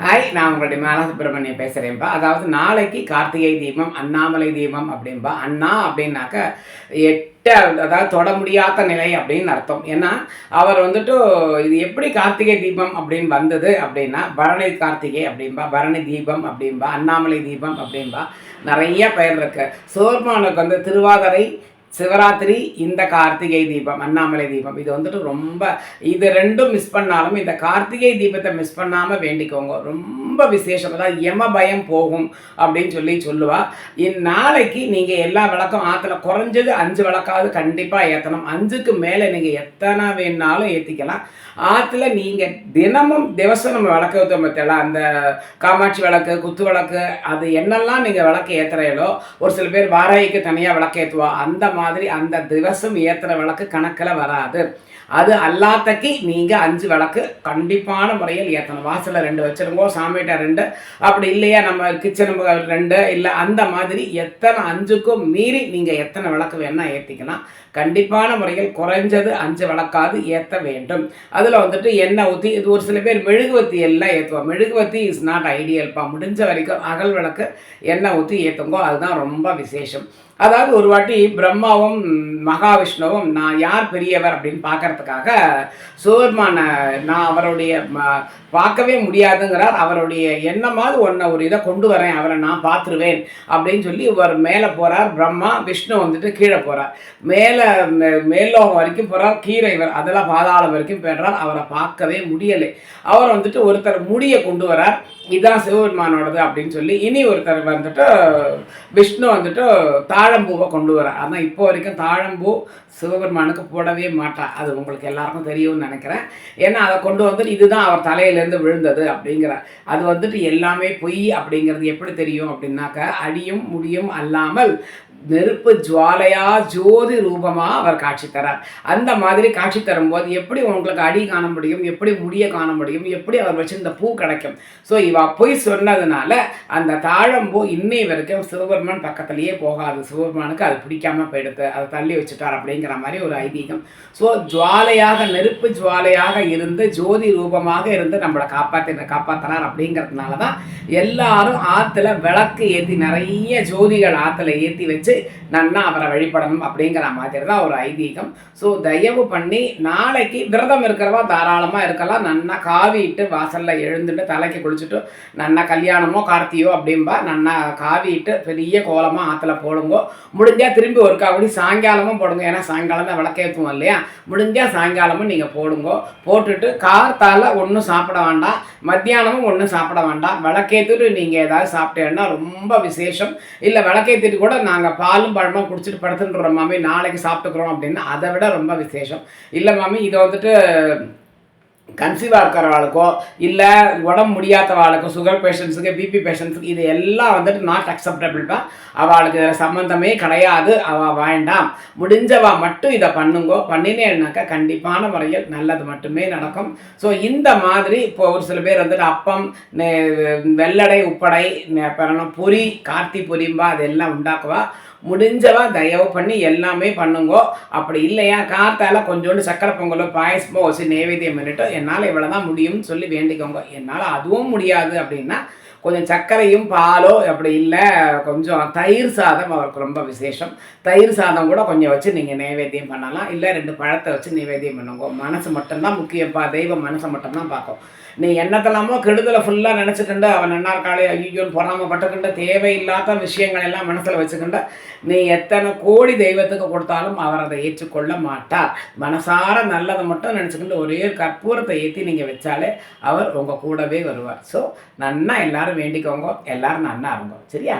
Hi நான் உங்களுடைய மேலா சுப்பிரமணியம் பேசுகிறேன்ப்பா அதாவது நாளைக்கு கார்த்திகை தீபம் அண்ணாமலை தீபம் அப்படின்பா. அண்ணா அப்படின்னாக்க எட்ட அதாவது தொட முடியாத நிலை அப்படின்னு அர்த்தம். ஏன்னா அவர் வந்துட்டு இது எப்படி கார்த்திகை தீபம் அப்படின்னு வந்தது அப்படின்னா பரணி கார்த்திகை அப்படின்பா பரணி தீபம் அப்படின்பா அண்ணாமலை தீபம் அப்படின்பா. நிறைய பெயர் இருக்கு. சோர்மானுக்கு வந்து திருவாதிரை சிவராத்திரி இந்த கார்த்திகை தீபம் அண்ணாமலை தீபம். இது வந்துட்டு ரொம்ப இது ரெண்டும் மிஸ் பண்ணாலும் இந்த கார்த்திகை தீபத்தை மிஸ் பண்ணாமல் வேண்டிக்கோங்க. ரொம்ப விசேஷம். அதாவது எம பயம் போகும் அப்படின்னு சொல்லி சொல்லுவா. இந்நாளைக்கு நீங்கள் எல்லா விளக்கம் ஆற்றுல குறைஞ்சது அஞ்சு விளக்காவது கண்டிப்பாக ஏற்றணும் அஞ்சுக்கு மேலே நீங்கள் எத்தனை வேணாலும் ஏற்றிக்கலாம் ஆற்றுல நீங்கள் தினமும் திவசம் நம்ம விளக்கு ஊற்ற பற்றியெல்லாம் அந்த காமாட்சி விளக்கு குத்து விளக்கு அது என்னெல்லாம் நீங்கள் விளக்கு ஏற்றுறீங்களோ ஒரு சில பேர் வாராய்க்கு தனியாக விளக்கு ஏற்றுவா அந்த மாதிரி மாதிரி அந்த திவசம் ஏற்றுற விளக்கு கணக்கில் வராது. அது அல்லாத்தக்கு நீங்கள் அஞ்சு விளக்கு கண்டிப்பான முறையில் ஏற்றணும் வாசலில் ரெண்டு வச்சுருங்கோ சாமிகிட்ட ரெண்டு அப்படி இல்லையா நம்ம கிச்சனு ரெண்டு இல்லை அந்த மாதிரி எத்தனை அஞ்சுக்கும் மீறி நீங்கள் எத்தனை விளக்கு வேணால் ஏற்றிக்கலாம் கண்டிப்பான முறையில் குறைஞ்சது அஞ்சு விளக்காது ஏற்ற வேண்டும். அதில் வந்துட்டு எண்ணெய் ஊற்றி இது ஒரு சில பேர் மெழுகுவத்தி எல்லாம் ஏற்றுவோம் மெழுகுவத்தி இஸ் நாட் ஐடியல்ப்பா முடிஞ்ச வரைக்கும் அகல் விளக்கு எண்ணெய் ஊற்றி ஏற்றுங்கோ அதுதான் ரொம்ப விசேஷம். அதாவது ஒரு வாட்டி பிரம்மாவும் மகாவிஷ்ணுவும் நான் யார் பெரியவர் அப்படின்னு பார்க்கறதுக்காக சோர்மான நான் அவருடைய பார்க்கவே முடியாதுங்கிறார். அவருடைய என்னமாவது ஒன்றை ஒரு இதை கொண்டு வரேன் அவரை நான் பார்த்துருவேன் அப்படின்னு சொல்லி இவர் மேலே போகிறார் பிரம்மா விஷ்ணு வந்துட்டு கீழே போகிறார் மேலே மேல்லோகம் வரைக்கும் போகிறார் கீரை இவர் அதெல்லாம் பாதாளம் வரைக்கும் போயிடுறார். அவரை பார்க்கவே முடியலை. அவர் வந்துட்டு ஒருத்தர் முடியை கொண்டு வரார். இதான் சிவபெருமானோடது அப்படின்னு சொல்லி இனி ஒருத்தர் வந்துட்டு விஷ்ணு வந்துட்டு தாழம்பூவை கொண்டு வரேன் ஆனால் இப்போ வரைக்கும் தாழம்பூ சிவபெருமானுக்கு போடவே மாட்டான் அது உங்களுக்கு எல்லாருக்கும் தெரியும்னு நினைக்கிறேன். ஏன்னா அதை கொண்டு வந்துட்டு இதுதான் அவர் தலையிலேருந்து விழுந்தது அப்படிங்கிற. அது வந்துட்டு எல்லாமே பொய் அப்படிங்கிறது எப்படி தெரியும் அப்படின்னாக்க அடியும் முடியும் அல்லாமல் நெருப்பு ஜுவாலையா ஜோதி ரூபமாக அவர் காட்சி தரார். அந்த மாதிரி காட்சி தரும்போது எப்படி உங்களுக்கு அடி காண முடியும் எப்படி முடிய காண முடியும் எப்படி அவர் வச்சிருந்த பூ கிடைக்கும். ஸோ இவ பொய் சொன்னதுனால அந்த தாழம்பூ இன்னை வரைக்கும் சிவபெருமான் பக்கத்துலேயே போகாது. சிவபெருமானுக்கு அது பிடிக்காம போயிடுது. அதை தள்ளி வச்சுட்டார் அப்படிங்கிற மாதிரி ஒரு ஐதீகம். ஸோ ஜுவாலையாக நெருப்பு ஜுவாலையாக இருந்து ஜோதி ரூபமாக இருந்து நம்மளை காப்பாற்றி காப்பாற்றுறார் அப்படிங்கிறதுனால தான் எல்லாரும் ஆற்றுல விளக்கு ஏற்றி நிறைய ஜோதிகள் ஆற்றுல ஏற்றி வச்சு நன்னா அவரை வழிபடணும் அப்படிங்கிற மாதிரி தான் ஒரு ஐதீகம். ஸோ தயவு பண்ணி நாளைக்கு விரதம் இருக்கிறவா தாராளமாக இருக்கலாம். நன்னா காவிட்டு வாசலில் எழுந்துட்டு தலைக்கு குளிச்சுட்டு நன்னா கல்யாணமோ கார்த்தியோ அப்படிம்பா நன்னா காவிட்டு பெரிய கோலமாக ஆற்றுல போடுங்கோ. முடிஞ்சால் திரும்பி ஒருக்கா கூடி சாயங்காலமும் போடுங்க. ஏன்னா சாயங்காலம் தான் விளக்கேற்றுவோம் இல்லையா? முடிஞ்சால் சாயங்காலமும் நீங்கள் போடுங்கோ. போட்டுட்டு கார்த்தால ஒன்றும் சாப்பிட வேண்டாம். மத்தியானமும் ஒன்றும் சாப்பிட வேண்டாம். விளக்கேற்றிட்டு நீங்கள் ஏதாவது சாப்பிட்டேன்னா ரொம்ப விசேஷம். இல்லை விளக்கேற்றிட்டு கூட நாங்கள் பாலும் பழமும் குடிச்சிட்டு படுத்துன்றோம் மாமி. நாளைக்கு சாப்பிட்டுக்கிறோம் அப்படின்னா அதை விட ரொம்ப விசேஷம். இல்லை மாமி இதை வந்துட்டு கன்சீவாக இருக்கிறவாளுக்கோ இல்லை உடம்பு முடியாதவாளுக்கோ சுகர் பேஷண்ட்ஸுக்கு பிபி பேஷண்ட்ஸுக்கு இது எல்லாம் வந்துட்டு நாட் அக்செப்டபிள் தான் அவளுக்கு சம்மந்தமே கிடையாது. அவள் வேண்டாம். முடிஞ்சவா மட்டும் இதை பண்ணுங்கோ. பண்ணினேன்னாக்கா கண்டிப்பான முறையில் நல்லது மட்டுமே நடக்கும். ஸோ இந்த மாதிரி இப்போ ஒரு சில பேர் வந்துட்டு அப்பம் வெள்ளடை உப்படை பிறனும் அப்புறம் பொரி கார்த்தி பொரிம்பா அதெல்லாம் உண்டாக்குவா. முடிஞ்சவா தயவு பண்ணி எல்லாமே பண்ணுங்கோ. அப்படி இல்லையா? காத்தால கொஞ்சோண்டு சக்கரை பொங்கலோ பாயசமோ வச்சு நைவேத்தியம் பண்ணிட்டு என்னால் இவ்வளோ தான் முடியும்னு சொல்லி வேண்டிக்கோங்க. என்னால் அதுவும் முடியாது அப்படின்னா கொஞ்சம் சர்க்கரையும் பாலோ அப்படி இல்லை கொஞ்சம் தயிர் சாதம் அவருக்கு ரொம்ப விசேஷம். தயிர் சாதம் கூட கொஞ்சம் வச்சு நீங்கள் நைவேத்தியம் பண்ணலாம். இல்லை ரெண்டு பழத்தை வச்சு நைவேத்தியம் பண்ணுங்க. மனசு மட்டும்தான் முக்கியப்பா தெய்வம் மனசை மட்டும்தான் பார்க்கும். நீ என்னத்தெல்லாமோ கெடுதலை ஃபுல்லாக நினச்சிக்கிண்டு அவன் நன்னா இருக்காளே ஐயோன்னு பொறாமப்பட்டுக்கிண்டு தேவையில்லாத விஷயங்கள் எல்லாம் மனசில் வச்சுக்கிண்டு நீ எத்தனை கோடி தெய்வத்துக்கு கொடுத்தாலும் அவர் அதை ஏற்றுக்கொள்ள மாட்டார். மனசார நல்லதை மட்டும் நினச்சிக்கிண்டு ஒரே கற்பூரத்தை ஏற்றி நீங்கள் வச்சாலே அவர் உங்கள் கூடவே வருவார். ஸோ நன்னா எல்லாரும் வேண்டிக்கோங்க எல்லாரும் நன்னா இருங்கோ சரியா